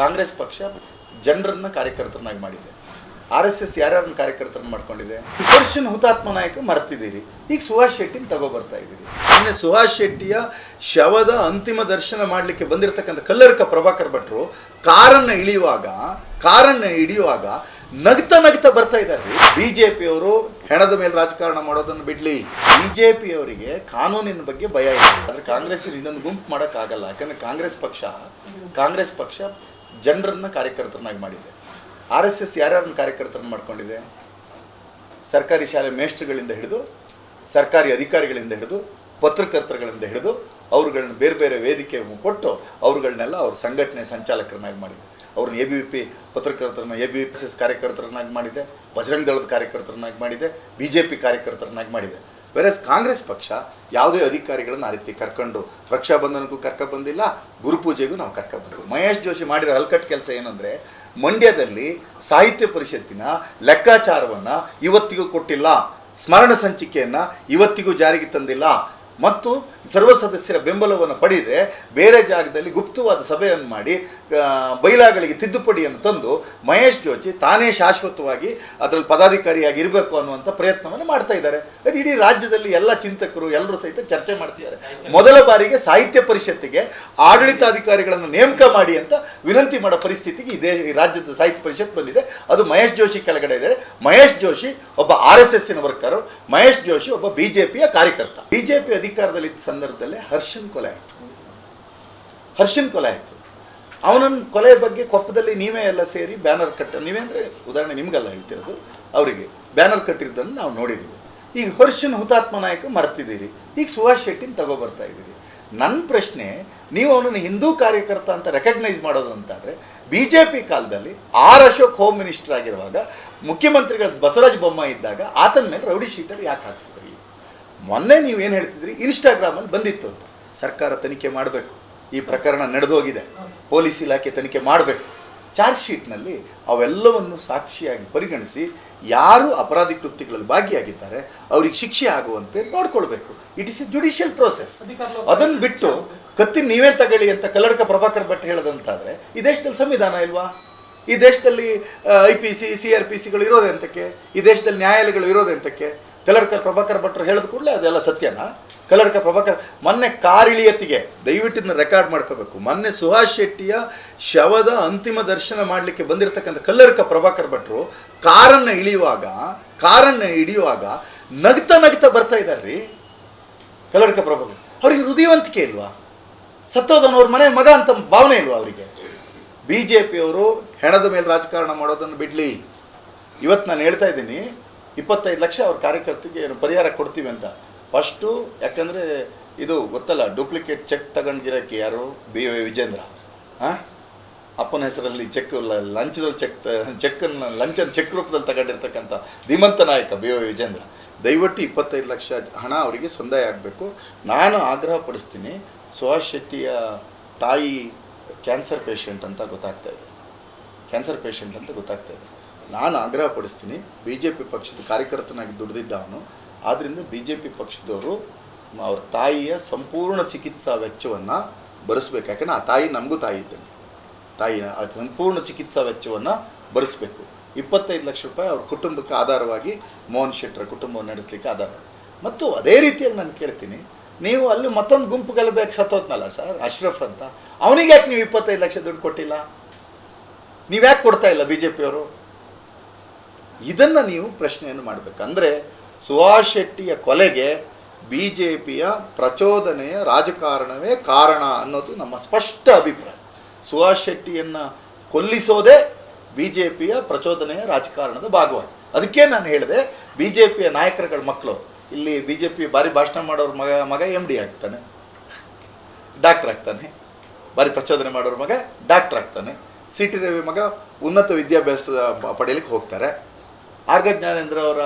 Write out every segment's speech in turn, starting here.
ಕಾಂಗ್ರೆಸ್ ಪಕ್ಷ ಜನರನ್ನ ಕಾರ್ಯಕರ್ತರನ್ನಾಗಿ ಮಾಡಿದೆ. ಆರ್ ಎಸ್ ಎಸ್ ಯಾರ್ಯಾರನ್ನ ಕಾರ್ಯಕರ್ತರನ್ನ ಮಾಡ್ಕೊಂಡಿದೆ? ದರ್ಶನ್ ಹುತಾತ್ಮ ನಾಯಕ ಮರ್ತಿದ್ದೀರಿ. ಈಗ ಸುಭಾಷ್ ಶೆಟ್ಟಿನ ತಗೊಬರ್ತಾ ಇದ್ದೀರಿ. ನಿನ್ನೆ ಸುಭಾಷ್ ಶೆಟ್ಟಿಯ ಶವದ ಅಂತಿಮ ದರ್ಶನ ಮಾಡಲಿಕ್ಕೆ ಬಂದಿರತಕ್ಕಂಥ ಕಲ್ಲರ್ಕ ಪ್ರಭಾಕರ್ ಭಟ್ರು ಕಾರನ್ನು ಇಳಿಯುವಾಗ, ಕಾರನ್ನು ಹಿಡಿಯುವಾಗ ನಗ್ತಾ ನಗ್ತಾ ಬರ್ತಾ ಇದ್ದಾರೆ. ಬಿಜೆಪಿಯವರು ಹೆಣದ ಮೇಲೆ ರಾಜಕಾರಣ ಮಾಡೋದನ್ನು ಬಿಡ್ಲಿ. ಬಿಜೆಪಿಯವರಿಗೆ ಕಾನೂನಿನ ಬಗ್ಗೆ ಭಯ ಇದೆ. ಆದರೆ ಕಾಂಗ್ರೆಸ್ ಇನ್ನೊಂದು ಗುಂಪು ಮಾಡೋಕ್ಕಾಗಲ್ಲ. ಯಾಕಂದ್ರೆ ಕಾಂಗ್ರೆಸ್ ಪಕ್ಷ ಕಾಂಗ್ರೆಸ್ ಪಕ್ಷ ಜನರನ್ನ ಕಾರ್ಯಕರ್ತರನ್ನಾಗಿ ಮಾಡಿದೆ. ಆರ್ ಎಸ್ ಎಸ್ ಯಾರ್ಯಾರನ್ನ ಕಾರ್ಯಕರ್ತರನ್ನ ಮಾಡ್ಕೊಂಡಿದೆ? ಸರ್ಕಾರಿ ಶಾಲೆ ಮೇಷ್ಟ್ರುಗಳಿಂದ ಹಿಡಿದು, ಸರ್ಕಾರಿ ಅಧಿಕಾರಿಗಳಿಂದ ಹಿಡಿದು, ಪತ್ರಕರ್ತರುಗಳಿಂದ ಹಿಡಿದು, ಅವ್ರುಗಳನ್ನ ಬೇರೆ ಬೇರೆ ವೇದಿಕೆ ಕೊಟ್ಟು ಅವ್ರುಗಳನ್ನೆಲ್ಲ ಅವ್ರ ಸಂಘಟನೆ ಸಂಚಾಲಕರನ್ನಾಗಿ ಮಾಡಿದೆ. ಅವ್ರನ್ನ ಎ ಬಿ ಪಿ ಪತ್ರಕರ್ತರನ್ನ, ಎ ಬಿ ಪಿ ಎಸ್ ಕಾರ್ಯಕರ್ತರನ್ನಾಗಿ ಮಾಡಿದೆ. ಬಜರಂಗ ದಳದ ಕಾರ್ಯಕರ್ತರನ್ನಾಗಿ ಮಾಡಿದೆ. ಬಿ ಜೆ ಪಿ ಕಾರ್ಯಕರ್ತರನ್ನಾಗಿ ಮಾಡಿದೆ. ಬೇರೆ ಕಾಂಗ್ರೆಸ್ ಪಕ್ಷ ಯಾವುದೇ ಅಧಿಕಾರಿಗಳನ್ನು ಆ ರೀತಿ ಕರ್ಕೊಂಡು ರಕ್ಷಾಬಂಧನಕ್ಕೂ ಕರ್ಕ ಬಂದಿಲ್ಲ ಗುರುಪೂಜೆಗೂ ನಾವು ಕರ್ಕ ಬಂದಿಲ್ಲ ಮಹೇಶ್ ಜೋಶಿ ಮಾಡಿರೋ ಹಲ್ಕಟ್ ಕೆಲಸ ಏನಂದರೆ ಮಂಡ್ಯದಲ್ಲಿ ಸಾಹಿತ್ಯ ಪರಿಷತ್ತಿನ ಲೆಕ್ಕಾಚಾರವನ್ನು ಇವತ್ತಿಗೂ ಕೊಟ್ಟಿಲ್ಲ. ಸ್ಮರಣ ಸಂಚಿಕೆಯನ್ನು ಇವತ್ತಿಗೂ ಜಾರಿಗೆ ತಂದಿಲ್ಲ. ಮತ್ತು ಸರ್ವ ಸದಸ್ಯರ ಬೆಂಬಲವನ್ನು ಪಡೆಯದೆ ಬೇರೆ ಜಾಗದಲ್ಲಿ ಗುಪ್ತವಾದ ಸಭೆಯನ್ನು ಮಾಡಿ ಬೈಲಾಗಳಿಗೆ ತಿದ್ದುಪಡಿಯನ್ನು ತಂದು ಮಹೇಶ್ ಜೋಶಿ ತಾನೇ ಶಾಶ್ವತವಾಗಿ ಅದರಲ್ಲಿ ಪದಾಧಿಕಾರಿಯಾಗಿ ಇರಬೇಕು ಅನ್ನುವಂಥ ಪ್ರಯತ್ನವನ್ನು ಮಾಡ್ತಾ ಇದ್ದಾರೆ. ಅದು ಇಡೀ ರಾಜ್ಯದಲ್ಲಿ ಎಲ್ಲ ಚಿಂತಕರು, ಎಲ್ಲರೂ ಸಹಿತ ಚರ್ಚೆ ಮಾಡ್ತಿದ್ದಾರೆ. ಮೊದಲ ಬಾರಿಗೆ ಸಾಹಿತ್ಯ ಪರಿಷತ್ತಿಗೆ ಆಡಳಿತಾಧಿಕಾರಿಗಳನ್ನು ನೇಮಕ ಮಾಡಿ ಅಂತ ವಿನಂತಿ ಮಾಡೋ ಪರಿಸ್ಥಿತಿಗೆ ಈ ರಾಜ್ಯದ ಸಾಹಿತ್ಯ ಪರಿಷತ್ ಬಂದಿದೆ. ಅದು ಮಹೇಶ್ ಜೋಶಿ ಕೆಳಗಡೆ ಇದ್ದಾರೆ. ಮಹೇಶ್ ಜೋಶಿ ಒಬ್ಬ ಆರ್ ಎಸ್ ಎಸ್ಸಿನ ವರ್ಕರು. ಮಹೇಶ್ ಜೋಶಿ ಒಬ್ಬ ಬಿಜೆಪಿಯ ಕಾರ್ಯಕರ್ತ. ಬಿಜೆಪಿ ಅಧಿಕಾರದಲ್ಲಿ ಸಂದರ್ಭದಲ್ಲೇ ಹರ್ಷನ್ ಕೊಲೆ ಆಯಿತು. ಹರ್ಷನ್ ಕೊಲೆ ಆಯಿತು. ಅವನನ್ನ ಕೊಲೆ ಬಗ್ಗೆ ಕೊಪ್ಪದಲ್ಲಿ ನೀವೇ ಎಲ್ಲ ಸೇರಿ ಬ್ಯಾನರ್ ಕಟ್ಟ, ನೀವೇ ಅಂದರೆ ಉದಾಹರಣೆ ನಿಮಗೆಲ್ಲ ಹೇಳ್ತಿರೋದು, ಅವರಿಗೆ ಬ್ಯಾನರ್ ಕಟ್ಟಿರೋದನ್ನು ನಾವು ನೋಡಿದ್ದೀವಿ ಈಗ ಹರ್ಷನ್ ಹುತಾತ್ಮ ನಾಯಕ ಮರ್ತಿದ್ದೀರಿ. ಈಗ ಸುಭಾಷ್ ಶೆಟ್ಟಿನ ತಗೊಬರ್ತಾ ಇದ್ದೀರಿ. ನನ್ನ ಪ್ರಶ್ನೆ, ನೀವು ಅವನನ್ನು ಹಿಂದೂ ಕಾರ್ಯಕರ್ತ ಅಂತ ರೆಕಗ್ನೈಸ್ ಮಾಡೋದು ಅಂತಾದರೆ ಬಿ ಜೆ ಪಿ ಕಾಲದಲ್ಲಿ ಆರ್ ಅಶೋಕ್ ಹೋಮ್ ಮಿನಿಸ್ಟರ್ ಆಗಿರುವಾಗ ಮುಖ್ಯಮಂತ್ರಿಗಳ ಬಸವರಾಜ ಬೊಮ್ಮಾಯಿ ಇದ್ದಾಗ ಆತನ ಮೇಲೆ ರೌಡಿ ಶೀಟಲ್ಲಿ ಯಾಕೆ ಹಾಕ್ಸಿದ್ರಿ? ಮೊನ್ನೆ ನೀವು ಏನು ಹೇಳ್ತಿದ್ರಿ? ಇನ್ಸ್ಟಾಗ್ರಾಮಲ್ಲಿ ಬಂದಿತ್ತು ಅಂತ. ಸರ್ಕಾರ ತನಿಖೆ ಮಾಡಬೇಕು. ಈ ಪ್ರಕರಣ ನಡೆದೋಗಿದೆ. ಪೊಲೀಸ್ ಇಲಾಖೆ ತನಿಖೆ ಮಾಡಬೇಕು. ಚಾರ್ಜ್ ಶೀಟ್ನಲ್ಲಿ ಅವೆಲ್ಲವನ್ನು ಸಾಕ್ಷಿಯಾಗಿ ಪರಿಗಣಿಸಿ ಯಾರು ಅಪರಾಧಿ ಕೃತ್ಯಗಳಲ್ಲಿ ಭಾಗಿಯಾಗಿದ್ದಾರೆ, ಅವ್ರಿಗೆ ಶಿಕ್ಷೆ ಆಗುವಂತೆ ನೋಡ್ಕೊಳ್ಬೇಕು. It is a judicial process ಅದನ್ನು ಬಿಟ್ಟು ಕತ್ತಿ ನೀವೇ ತಗೊಳ್ಳಿ ಅಂತ ಕಲ್ಲಡ್ಕ ಪ್ರಭಾಕರ್ ಭಟ್ ಹೇಳದಂತಾದರೆ, ಈ ದೇಶದಲ್ಲಿ ಸಂವಿಧಾನ ಇಲ್ವಾ? ಈ ದೇಶದಲ್ಲಿ I P C C R P ಸಿಗಳು ಇರೋದೆಂತಕ್ಕೆ? ಈ ದೇಶದಲ್ಲಿ ನ್ಯಾಯಾಲಯಗಳು ಇರೋದೆಂತಕ್ಕೆ? ಕಲ್ಲಡ್ಕ ಪ್ರಭಾಕರ್ ಭಟ್ರು ಹೇಳಿದ ಕೂಡಲೇ ಅದೆಲ್ಲ ಸತ್ಯನಾ? ಕಲ್ಲಡ್ಕ ಪ್ರಭಾಕರ್ ಮೊನ್ನೆ ಕಾರಿಳಿಯತ್ತಿಗೆ ದಯವಿಟ್ಟು ಇದನ್ನ ರೆಕಾರ್ಡ್ ಮಾಡ್ಕೋಬೇಕು. ಮೊನ್ನೆ ಸುಹಾಸ್ ಶೆಟ್ಟಿಯ ಶವದ ಅಂತಿಮ ದರ್ಶನ ಮಾಡಲಿಕ್ಕೆ ಬಂದಿರತಕ್ಕಂಥ ಕಲ್ಲಡ್ಕ ಪ್ರಭಾಕರ್ ಭಟ್ರು ಕಾರನ್ನು ಇಳಿಯುವಾಗ, ಕಾರನ್ನು ಹಿಡಿಯುವಾಗ ನಗ್ತಾ ನಗ್ತಾ ಬರ್ತಾ ಇದ್ದಾರ್ರಿ ಕಲ್ಲಡ್ಕ ಪ್ರಭಾಕರ್. ಅವ್ರಿಗೆ ಹೃದಯವಂತಿಕೆ ಇಲ್ವಾ? ಸತ್ತೋದನವ್ರ ಮನೆ ಮಗ ಅಂತ ಭಾವನೆ ಇಲ್ವಾ ಅವರಿಗೆ? ಬಿ ಜೆ ಪಿಯವರು ಹೆಣದ ಮೇಲೆ ರಾಜಕಾರಣ ಮಾಡೋದನ್ನು ಬಿಡಲಿ. ಇವತ್ತು ನಾನು ಹೇಳ್ತಾ ಇದ್ದೀನಿ ಇಪ್ಪತ್ತೈದು ಲಕ್ಷ ಅವ್ರ ಕಾರ್ಯಕರ್ತರಿಗೆ ಏನು ಪರಿಹಾರ ಕೊಡ್ತೀವಿ ಅಂತ. ಫಸ್ಟು ಯಾಕಂದರೆ ಇದು ಗೊತ್ತಲ್ಲ, ಡೂಪ್ಲಿಕೇಟ್ ಚೆಕ್ ತಗೊಂಡಿರೋಕ್ಕೆ ಯಾರು? B Y Vijendra. ಹಾಂ ಅಪ್ಪನ ಹೆಸರಲ್ಲಿ ಚೆಕ್ ಲಂಚದಲ್ಲಿ ಚೆಕ್ ಚೆಕ್ಕನ್ನು, ಲಂಚನ ಚೆಕ್ ರೂಪದಲ್ಲಿ ತಗೊಂಡಿರ್ತಕ್ಕಂಥ ಧೀಮಂತ ನಾಯಕ ಬಿ ವೈ ವಿಜೇಂದ್ರ. ದಯವಿಟ್ಟು ಇಪ್ಪತ್ತೈದು ಲಕ್ಷ ಹಣ ಅವರಿಗೆ ಸಂದಾಯ ಆಗಬೇಕು. ನಾನು ಆಗ್ರಹ ಪಡಿಸ್ತೀನಿ, ಸುಹಾಸ್ ಶೆಟ್ಟಿಯ ತಾಯಿ ಕ್ಯಾನ್ಸರ್ ಪೇಷಂಟ್ ಅಂತ ಗೊತ್ತಾಗ್ತಾ ಇದೆ. ಕ್ಯಾನ್ಸರ್ ಪೇಷಂಟ್ ಅಂತ ಗೊತ್ತಾಗ್ತಾ ಇದೆ. ನಾನು ಆಗ್ರಹ ಪಡಿಸ್ತೀನಿ ಬಿ ಜೆ ಪಿ ಪಕ್ಷದ ಕಾರ್ಯಕರ್ತನಾಗಿ ದುಡಿದಿದ್ದ ಅವನು. ಆದ್ದರಿಂದ ಬಿ ಜೆ ಪಿ ಪಕ್ಷದವರು ಅವ್ರ ತಾಯಿಯ ಸಂಪೂರ್ಣ ಚಿಕಿತ್ಸಾ ವೆಚ್ಚವನ್ನು ಭರಿಸ್ಬೇಕು. ಯಾಕಂದರೆ ಆ ತಾಯಿ ನಮಗೂ ತಾಯಿ ಇದ್ದಂಗೆ ತಾಯಿನ ಆ ಸಂಪೂರ್ಣ ಚಿಕಿತ್ಸಾ ವೆಚ್ಚವನ್ನು ಭರಿಸ್ಬೇಕು. ಇಪ್ಪತ್ತೈದು ಲಕ್ಷ ರೂಪಾಯಿ ಅವ್ರ ಕುಟುಂಬಕ್ಕೆ ಆಧಾರವಾಗಿ ಮೋಹನ್ ಶೆಟ್ಟರ ಕುಟುಂಬವನ್ನು ನಡೆಸಲಿಕ್ಕೆ ಆಧಾರ. ಮತ್ತು ಅದೇ ರೀತಿಯಾಗಿ ನಾನು ಕೇಳ್ತೀನಿ, ನೀವು ಅಲ್ಲಿ ಮತ್ತೊಂದು ಗುಂಪು ಗೆಲ್ಲಬೇಕು ಸತ್ತೋತ್ನಲ್ಲ ಸರ್? ಅಶ್ರಫ್ ಅಂತ. ಅವನಿಗೆ ಯಾಕೆ ನೀವು ಇಪ್ಪತ್ತೈದು ಲಕ್ಷ ದುಡ್ಡು ಕೊಟ್ಟಿಲ್ಲ? ನೀವು ಯಾಕೆ ಕೊಡ್ತಾ ಇಲ್ಲ ಬಿ ಜೆ ಪಿಯವರು ಇದನ್ನು ನೀವು ಪ್ರಶ್ನೆಯನ್ನು ಮಾಡಬೇಕು. ಅಂದರೆ ಸುಹಾಸ್ ಶೆಟ್ಟಿಯ ಕೊಲೆಗೆ ಬಿ ಜೆ ಪಿಯ ಪ್ರಚೋದನೆಯ ರಾಜಕಾರಣವೇ ಕಾರಣ ಅನ್ನೋದು ನಮ್ಮ ಸ್ಪಷ್ಟ ಅಭಿಪ್ರಾಯ. ಸುಹಾಸ್ ಶೆಟ್ಟಿಯನ್ನು ಕೊಲ್ಲಿಸೋದೇ ಬಿ ಜೆ ಪಿಯ ಪ್ರಚೋದನೆಯ ರಾಜಕಾರಣದ ಭಾಗವಾಗಿ ಅದಕ್ಕೆ ನಾನು ಹೇಳಿದೆ ಬಿ ಜೆ ಪಿಯ ನಾಯಕರುಗಳ ಮಕ್ಕಳು, ಇಲ್ಲಿ ಬಿ ಜೆ ಪಿ ಭಾರಿ ಭಾಷಣ ಮಾಡೋರ ಮಗ ಮಗ ಎಂ ಡಿ ಆಗ್ತಾನೆ, ಡಾಕ್ಟರ್ ಆಗ್ತಾನೆ, ಭಾರಿ ಪ್ರಚೋದನೆ ಮಾಡೋರ ಮಗ, ಡಾಕ್ಟರ್ ಆಗ್ತಾನೆ ಸಿ ಟಿ ರವಿ ಮಗ ಉನ್ನತ ವಿದ್ಯಾಭ್ಯಾಸ ಪಡೆಯಲಿಕ್ಕೆ ಹೋಗ್ತಾರೆ. ಆರ್ಗ ಜ್ಞಾನೇಂದ್ರ ಅವರ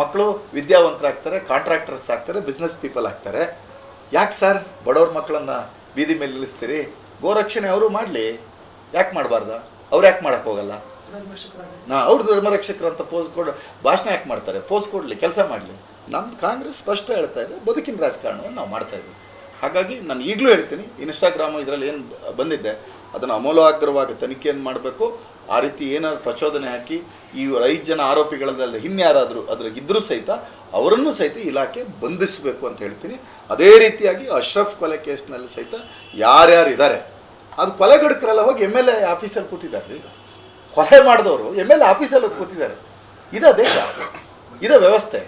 ಮಕ್ಕಳು ವಿದ್ಯಾವಂತರಾಗ್ತಾರೆ ಕಾಂಟ್ರಾಕ್ಟರ್ಸ್ ಆಗ್ತಾರೆ ಬಿಸ್ನೆಸ್ ಪೀಪಲ್ ಆಗ್ತಾರೆ. ಯಾಕೆ ಸರ್ ಬಡವ್ರ ಮಕ್ಕಳನ್ನ ಬೀದಿ ಮೇಲೆ ನಿಲ್ಲಿಸ್ತೀರಿ? ಗೋರಕ್ಷಣೆ ಅವರು ಮಾಡಲಿ. ಯಾಕೆ ಮಾಡಬಾರ್ದ? ಅವ್ರು ಯಾಕೆ ಮಾಡಕ್ಕೆ ಹೋಗಲ್ಲ? ನಾ ಅವ್ರ ಧರ್ಮರಕ್ಷಕರು ಅಂತ ಪೋಸ್ ಕೊಡ ಭಾಷಣ ಯಾಕೆ ಮಾಡ್ತಾರೆ? ಪೋಸ್ ಕೊಡಲಿ ಕೆಲಸ ಮಾಡಲಿ. ನಮ್ಮ ಕಾಂಗ್ರೆಸ್ ಸ್ಪಷ್ಟ ಹೇಳ್ತಾ ಇದೆ ಬದುಕಿನ ರಾಜಕಾರಣವನ್ನು ನಾವು ಮಾಡ್ತಾ ಇದ್ದೀವಿ ಹಾಗಾಗಿ ನಾನು ಈಗಲೂ ಹೇಳ್ತೀನಿ ಇನ್ಸ್ಟಾಗ್ರಾಮ್ ಇದರಲ್ಲಿ ಏನು ಬಂದಿದ್ದೆ ಅದನ್ನು ಅಮೂಲಾಗ್ರವಾಗಿ ತನಿಖೆಯನ್ನು ಮಾಡಬೇಕು. ಆ ರೀತಿ ಏನಾದ್ರು ಪ್ರಚೋದನೆ ಹಾಕಿ ಈ ಐದು ಜನ ಆರೋಪಿಗಳಲ್ಲ ಇನ್ಯಾರಾದರೂ ಅದ್ರಾಗಿದ್ದರೂ ಸಹಿತ ಅವರನ್ನು ಸಹಿತ ಇಲಾಖೆ ಬಂಧಿಸಬೇಕು ಅಂತ ಹೇಳ್ತೀನಿ. ಅದೇ ರೀತಿಯಾಗಿ ಅಶ್ರಫ್ ಕೊಲೆ ಕೇಸ್ನಲ್ಲಿ ಸಹಿತ ಯಾರ್ಯಾರು ಇದ್ದಾರೆ ಅದು ಕೊಲೆಗಡಕರೆಲ್ಲ ಹೋಗಿ ಎಂ ಎಲ್ ಎ ಆಫೀಸಲ್ಲಿ ಕೂತಿದ್ದಾರೆ ಈಗ. ಕೊಲೆ ಮಾಡಿದವರು ಎಂ ಎಲ್ ಎ ಆಫೀಸಲ್ಲಿ ಕೂತಿದ್ದಾರೆ. ಇದೇ ದೇಶ, ಇದೇ ವ್ಯವಸ್ಥೆ.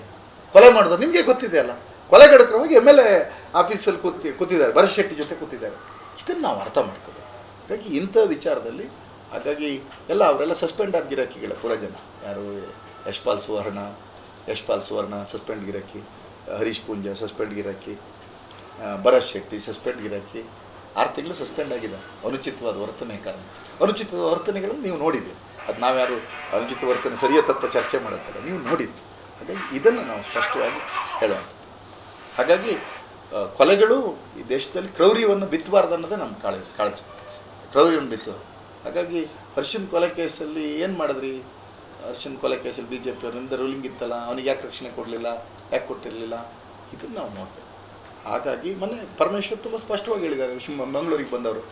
ಕೊಲೆ ಮಾಡಿದವರು, ನಿಮಗೆ ಗೊತ್ತಿದೆ ಅಲ್ಲ? ಕೊಲೆಗಡಕರು ಹೋಗಿ ಎಂ ಎಲ್ ಎ ಆಫೀಸಲ್ಲಿ ಕೂತಿ, ಕೂತಿದ್ದಾರೆ, ಭರತ್ ಶೆಟ್ಟಿ ಜೊತೆ ಕೂತಿದ್ದಾರೆ. ಇದನ್ನು ನಾವು ಅರ್ಥ ಮಾಡ್ಕೋಬೇಕು. ಹಾಗಾಗಿ ಇಂಥ ವಿಚಾರದಲ್ಲಿ ಹಾಗಾಗಿ ಎಲ್ಲ ಅವರೆಲ್ಲ ಸಸ್ಪೆಂಡ್ ಆದ ಗಿರಾಕಿಗಳ, ಪೂರ ಜನ. ಯಾರು ಯಶ್ಪಾಲ್ ಸುವರ್ಣ ಯಶ್ಪಾಲ್ ಸುವರ್ಣ ಸಸ್ಪೆಂಡ್ ಗಿರಾಕಿ, ಹರೀಶ್ ಪೂಂಜ ಸಸ್ಪೆಂಡ್ ಗಿರಾಕಿ ಭರತ್ ಶೆಟ್ಟಿ ಸಸ್ಪೆಂಡ್ ಗಿರಾಕಿ, ಆರು ತಿಂಗಳು ಸಸ್ಪೆಂಡ್ ಆಗಿದೆ ಅನುಚಿತವಾದ ವರ್ತನೆ ಕಾರಣ. ಅನುಚಿತವಾದ ವರ್ತನೆಗಳನ್ನು ನೀವು ನೋಡಿದ್ದೀರಿ. ಅದು ನಾವ್ಯಾರು ಅನುಚಿತ ವರ್ತನೆ ಸರಿಯೋ ತಪ್ಪ ಚರ್ಚೆ ಮಾಡೋಕ್ಕಲ್ಲ ನೀವು ನೋಡಿದ್ದು ಹಾಗಾಗಿ ಇದನ್ನು ನಾವು ಸ್ಪಷ್ಟವಾಗಿ ಹೇಳೋಣ. ಹಾಗಾಗಿ ಕೊಲೆಗಳು ಈ ದೇಶದಲ್ಲಿ ಕ್ರೌರ್ಯವನ್ನು ಬಿತ್ತಬಾರ್ದು ಅನ್ನೋದೇ ನಮ್ಮ ಕಾಳಜಿ ಕಾಳಜಿ. ಕ್ರೌರ್ಯವನ್ನು ಬಿತ್ತು ಹಾಗಾಗಿ ಹರ್ಷನ್ ಕೊಲೆ ಕೇಸಲ್ಲಿ ಏನು ಮಾಡಿದ್ರಿ? ಹರ್ಷನ್ ಕೊಲೆ ಕೇಸಲ್ಲಿ ಬಿ ಜೆ ಪಿಯವರಿಂದ ರೂಲಿಂಗ್ ಇತ್ತಲ್ಲ, ಅವನಿಗೆ ಯಾಕೆ ರಕ್ಷಣೆ ಕೊಡಲಿಲ್ಲ, ಯಾಕೆ ಕೊಟ್ಟಿರಲಿಲ್ಲ? ಇದನ್ನು ನಾವು ನೋಡ್ತೇವೆ ಹಾಗಾಗಿ ಮೊನ್ನೆ ಪರಮೇಶ್ವರ್ ತುಂಬ ಸ್ಪಷ್ಟವಾಗಿ ಹೇಳಿದ್ದಾರೆ ಶಿವ ಮಂಗಳೂರಿಗೆ ಬಂದವರು.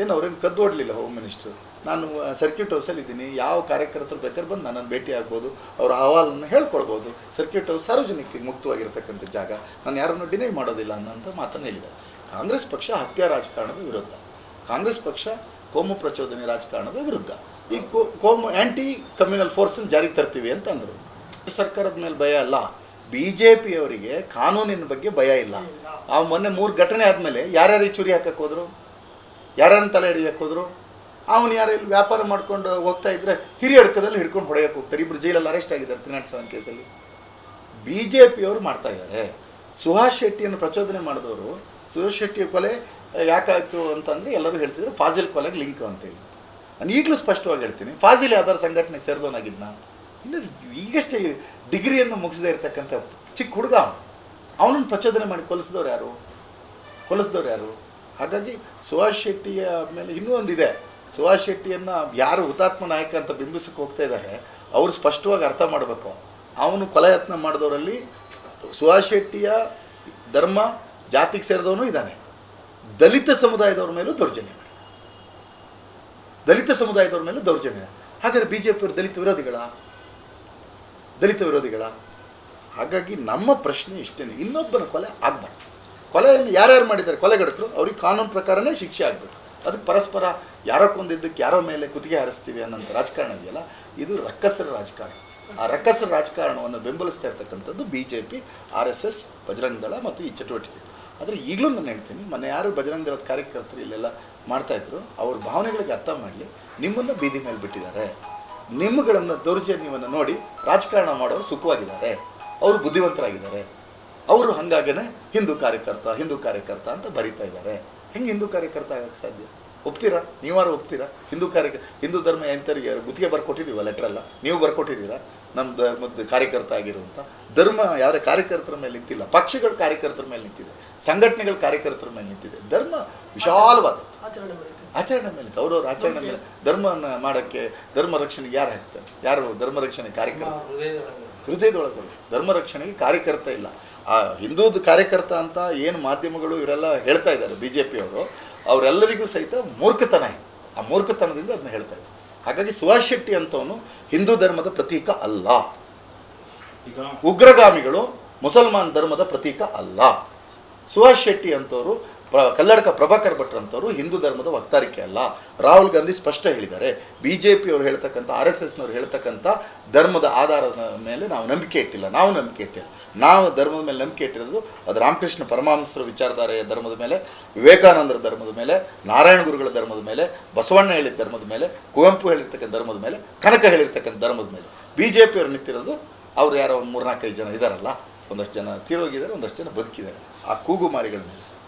ಏನು ಅವ್ರೇನು ಕದ್ದು ಓಡಲಿಲ್ಲ ಹೋಮ್ ಮಿನಿಸ್ಟ್ರು ನಾನು ಸರ್ಕ್ಯೂಟ್ ಹೌಸಲ್ಲಿ ಇದ್ದೀನಿ, ಯಾವ ಕಾರ್ಯಕರ್ತರು ಬೇಕಾದ್ರೆ ಬಂದು ನನ್ನನ್ನು ಭೇಟಿ ಆಗ್ಬೋದು, ಅವ್ರ ಅಹವಾಲನ್ನು ಹೇಳ್ಕೊಳ್ಬೋದು. ಸರ್ಕ್ಯೂಟ್ ಹೌಸ್ ಸಾರ್ವಜನಿಕ ಮುಕ್ತವಾಗಿರ್ತಕ್ಕಂಥ ಜಾಗ, ನಾನು ಯಾರನ್ನು ಡಿನೈ ಮಾಡೋದಿಲ್ಲ ಅನ್ನೋಂಥ ಮಾತನ್ನು ಹೇಳಿದ್ದಾರೆ. ಕಾಂಗ್ರೆಸ್ ಪಕ್ಷ ಹತ್ಯಾ ರಾಜಕಾರಣದ ವಿರುದ್ಧ. ಕಾಂಗ್ರೆಸ್ ಪಕ್ಷ ಕೋಮು ಪ್ರಚೋದನೆ ರಾಜಕಾರಣದ ವಿರುದ್ಧ. ಈ ಕೋಮು ಆ್ಯಂಟಿ ಕಮ್ಯುನಲ್ ಫೋರ್ಸನ್ನು ಜಾರಿಗೆ ತರ್ತೀವಿ ಅಂತ ಅಂದರು. ಸರ್ಕಾರದ ಮೇಲೆ ಭಯ ಅಲ್ಲ. ಬಿ ಜೆ ಪಿಯವರಿಗೆ ಕಾನೂನಿನ ಬಗ್ಗೆ ಭಯ ಇಲ್ಲ. ಆ ಮೊನ್ನೆ ಮೂರು ಘಟನೆ ಆದಮೇಲೆ ಯಾರ್ಯಾರು ಈ ಚುರಿ ಹಾಕಕ್ಕೆ ಹೋದರು? ಯಾರ್ಯಾರನ್ನ ತಲೆ ಹಿಡಿಯಕ್ಕೆ ಹೋದರು? ಅವನು ಯಾರು ಇಲ್ಲಿ ವ್ಯಾಪಾರ ಮಾಡ್ಕೊಂಡು ಹೋಗ್ತಾ ಇದ್ರೆ ಹಿರಿಯ ಅಡ್ಕದಲ್ಲಿ ಹಿಡ್ಕೊಂಡು ಹೊಡೆಯಕ್ಕೆ ಹೋಗ್ತಾರೆ. ಇಬ್ಬರು ಜೈಲಲ್ಲಿ ಅರೆಸ್ಟ್ ಆಗಿದ್ದಾರೆ ತ್ರಿನಾಟ್ ಸೆವೆನ್ ಕೇಸಲ್ಲಿ. ಬಿ ಜೆ ಪಿಯವರು ಮಾಡ್ತಾ ಇದ್ದಾರೆ ಸುಹಾಸ್ ಶೆಟ್ಟಿಯನ್ನು ಪ್ರಚೋದನೆ ಮಾಡಿದವರು, ಸುಹಾಸ್ ಶೆಟ್ಟಿ ಕೊಲೆ ಯಾಕಾಯಿತು ಅಂತಂದರೆ ಎಲ್ಲರೂ ಹೇಳ್ತಿದ್ರು ಫಾಜಿಲ್ ಕೊಲೆಗೆ ಲಿಂಕ್ ಅಂತೇಳಿ ನಾನು ಈಗಲೂ ಸ್ಪಷ್ಟವಾಗಿ ಹೇಳ್ತೀನಿ, ಫಾಜಿಲ್ ಯಾವ್ದಾರು ಸಂಘಟನೆಗೆ ಸೇರಿದವನಾಗಿದ್ದ ಇಲ್ಲ, ಈಗಷ್ಟೇ ಡಿಗ್ರಿಯನ್ನು ಮುಗಿಸದೇ ಇರತಕ್ಕಂಥ ಚಿಕ್ಕ ಹುಡುಗ ಅವನನ್ನು ಪ್ರಚೋದನೆ ಮಾಡಿ ಕೊಲಿಸಿದವ್ರು ಯಾರು? ಕೊಲಿಸಿದವ್ರು ಯಾರು? ಹಾಗಾಗಿ ಸುಭಾಷ್ ಶೆಟ್ಟಿಯ ಮೇಲೆ ಇನ್ನೂ ಒಂದಿದೆ. ಸುಭಾಷ್ ಶೆಟ್ಟಿಯನ್ನು ಯಾರು ಹುತಾತ್ಮ ನಾಯಕ ಅಂತ ಬಿಂಬಿಸಕ್ಕೆ ಹೋಗ್ತಾ ಇದ್ದಾರೆ ಅವರು ಸ್ಪಷ್ಟವಾಗಿ ಅರ್ಥ ಮಾಡಬೇಕು. ಅವನು ಕೊಲೆ ಯತ್ನ ಮಾಡಿದವರಲ್ಲಿ ಸುಭಾಷ್ ಶೆಟ್ಟಿಯ ಧರ್ಮ, ಜಾತಿಗೆ ಸೇರಿದವನು ಇದ್ದಾನೆ. ದಲಿತ ಸಮುದಾಯದವ್ರ ಮೇಲೂ ದೌರ್ಜನ್ಯ ದಲಿತ ಸಮುದಾಯದವ್ರ ಮೇಲೂ ದೌರ್ಜನ್ಯ. ಹಾಗಾದ್ರೆ ಬಿ ಜೆ ಪಿಯವರು ದಲಿತ ವಿರೋಧಿಗಳ? ದಲಿತ ವಿರೋಧಿಗಳ? ಹಾಗಾಗಿ ನಮ್ಮ ಪ್ರಶ್ನೆ ಇಷ್ಟೇ ಇನ್ನೊಬ್ಬನ ಕೊಲೆ ಆಗ್ಬಾರ್ದು. ಕೊಲೆಯನ್ನು ಯಾರ್ಯಾರು ಮಾಡಿದ್ದಾರೆ? ಕೊಲೆಗಡಕರು ಅವ್ರಿಗೆ ಕಾನೂನು ಪ್ರಕಾರನೇ ಶಿಕ್ಷೆ ಆಗಬೇಕು. ಅದಕ್ಕೆ ಪರಸ್ಪರ ಯಾರೋ ಕೊಂದಿದ್ದಕ್ಕೆ ಯಾರೋ ಮೇಲೆ ಕುತ್ತಿಗೆ ಹಾರಿಸ್ತೀವಿ ಅನ್ನೋಂಥ ರಾಜಕಾರಣ ಇದೆಯಲ್ಲ? ಇದು ರಕ್ಕಸರ ರಾಜಕಾರಣ. ಆ ರಕ್ಕಸರ ರಾಜಕಾರಣವನ್ನು ಬೆಂಬಲಿಸ್ತಾ ಇರ್ತಕ್ಕಂಥದ್ದು B J P R S S, Bajrang Dal ಮತ್ತು ಈ ಚಟುವಟಿಕೆ ಆದರೆ ಈಗಲೂ ನಾನು ಹೇಳ್ತೀನಿ, ಮೊನ್ನೆ ಯಾರು ಬಜರಂಗ ದಳದ ಕಾರ್ಯಕರ್ತರು ಇಲ್ಲೆಲ್ಲ ಮಾಡ್ತಾಯಿದ್ರು ಅವ್ರ ಭಾವನೆಗಳಿಗೆ ಅರ್ಥ ಮಾಡಲಿ, ನಿಮ್ಮನ್ನು ಬೀದಿ ಮೇಲೆ ಬಿಟ್ಟಿದ್ದಾರೆ. ನಿಮ್ಮಗಳನ್ನು ದೌರ್ಜನ್ಯವನ್ನು ನೋಡಿ ರಾಜಕಾರಣ ಮಾಡೋರು ಸುಖವಾಗಿದ್ದಾರೆ. ಅವರು ಬುದ್ಧಿವಂತರಾಗಿದ್ದಾರೆ. ಅವರು ಹಾಗಾಗೇ ಹಿಂದೂ ಕಾರ್ಯಕರ್ತ ಹಿಂದೂ ಕಾರ್ಯಕರ್ತ ಅಂತ ಬರೀತಾ ಇದ್ದಾರೆ. ಹೆಂಗೆ ಹಿಂದೂ ಕಾರ್ಯಕರ್ತ ಆಗೋಕ್ಕೆ ಸಾಧ್ಯ? ಒಪ್ತೀರಾ? ನೀವಾರು ಒಪ್ತೀರಾ? ಹಿಂದೂ ಕಾರ್ಯ, ಹಿಂದೂ ಧರ್ಮ ಯಾರು ಗುತ್ತಿಗೆ ಬರ್ಕೊಟ್ಟಿದ್ದೀವ ಲೆಟ್ರಲ್ಲ ನೀವು ಬರ್ಕೊಟ್ಟಿದ್ದೀರಾ? ನಮ್ಮ ಧರ್ಮದ ಕಾರ್ಯಕರ್ತ ಆಗಿರುವಂಥ ಧರ್ಮ ಯಾರ ಕಾರ್ಯಕರ್ತರ ಮೇಲೆ ನಿಂತಿಲ್ಲ ಪಕ್ಷಗಳ ಕಾರ್ಯಕರ್ತರ ಮೇಲೆ ನಿಂತಿದೆ ಸಂಘಟನೆಗಳ ಕಾರ್ಯಕರ್ತರ ಮೇಲೆ ನಿಂತಿದೆ. ಧರ್ಮ ವಿಶಾಲವಾದದ್ದು. ಆಚರಣೆ ಆಚರಣೆ ಮೇಲೆ ಅವ್ರವ್ರ ಆಚರಣೆ ಮೇಲೆ. ಧರ್ಮವನ್ನು ಮಾಡೋಕ್ಕೆ ಧರ್ಮ ರಕ್ಷಣೆಗೆ ಯಾರು ಹಾಕ್ತಾರೆ? ಯಾರು ಧರ್ಮ ರಕ್ಷಣೆ ಕಾರ್ಯಕರ್ತ? ಹೃದಯದೊಳಗೆ. ಧರ್ಮ ರಕ್ಷಣೆಗೆ ಕಾರ್ಯಕರ್ತ ಇಲ್ಲ. ಆ ಹಿಂದೂದ ಕಾರ್ಯಕರ್ತ ಅಂತ ಏನು ಮಾಧ್ಯಮಗಳು ಇವರೆಲ್ಲ ಹೇಳ್ತಾ ಇದ್ದಾರೆ ಬಿ ಜೆ ಪಿಯವರು ಅವರೆಲ್ಲರಿಗೂ ಸಹಿತ ಮೂರ್ಖತನ ಇದೆ. ಆ ಮೂರ್ಖತನದಿಂದ ಅದನ್ನ ಹೇಳ್ತಾ ಇದ್ದಾರೆ. ಹಾಗಾಗಿ ಸುಭಾಷ್ ಶೆಟ್ಟಿ ಅಂತವನು ಹಿಂದೂ ಧರ್ಮದ ಪ್ರತೀಕ ಅಲ್ಲ. ಉಗ್ರಗಾಮಿಗಳು ಮುಸಲ್ಮಾನ್ ಧರ್ಮದ ಪ್ರತೀಕ ಅಲ್ಲ. ಸುಭಾಷ್ ಶೆಟ್ಟಿ ಅಂತವರು ಪ್ರ ಕಲ್ಲಡಕ ಪ್ರಭಾಕರ್ ಭಟ್ರಂಥವರು ಹಿಂದೂ ಧರ್ಮದ ವಕ್ತಾರಿಕೆ ಅಲ್ಲ. ರಾಹುಲ್ ಗಾಂಧಿ ಸ್ಪಷ್ಟ ಹೇಳಿದ್ದಾರೆ. ಬಿ ಜೆ ಪಿಯವರು ಹೇಳ್ತಕ್ಕಂಥ, ಆರ್ ಎಸ್ ಎಸ್ನವ್ರು ಹೇಳ್ತಕ್ಕಂಥ ಧರ್ಮದ ಆಧಾರದ ಮೇಲೆ ನಾವು ನಂಬಿಕೆ ಇಟ್ಟಿಲ್ಲ. ನಾವು ನಂಬಿಕೆ ಇಟ್ಟಿಲ್ಲ. ನಾವು ಧರ್ಮದ ಮೇಲೆ ನಂಬಿಕೆ ಇಟ್ಟಿರೋದು ಅದು ರಾಮಕೃಷ್ಣ ಪರಮಹಂಸರ ವಿಚಾರಧಾರೆಯ ಧರ್ಮದ ಮೇಲೆ, ವಿವೇಕಾನಂದರ ಧರ್ಮದ ಮೇಲೆ, ನಾರಾಯಣ ಗುರುಗಳ ಧರ್ಮದ ಮೇಲೆ, ಬಸವಣ್ಣ ಹೇಳಿದ ಧರ್ಮದ ಮೇಲೆ, ಕುವೆಂಪು ಹೇಳಿರ್ತಕ್ಕಂಥ ಧರ್ಮದ ಮೇಲೆ, ಕನಕ ಹೇಳಿರ್ತಕ್ಕಂಥ ಧರ್ಮದ ಮೇಲೆ. ಬಿ ಜೆ ಪಿಯವರು ನಿಂತಿರೋದು ಅವ್ರು ಯಾರೋ ಒಂದು ಮೂರ್ನಾಲ್ಕೈದು ಜನ ಇದ್ದಾರಲ್ಲ ಒಂದಷ್ಟು ಜನ ತೀರೋಗಿದ್ದಾರೆ, ಒಂದಷ್ಟು ಜನ ಬದುಕಿದ್ದಾರೆ. ಆ ಕೂಗುಮಾರಿಗಳ ಮೇಲೆ.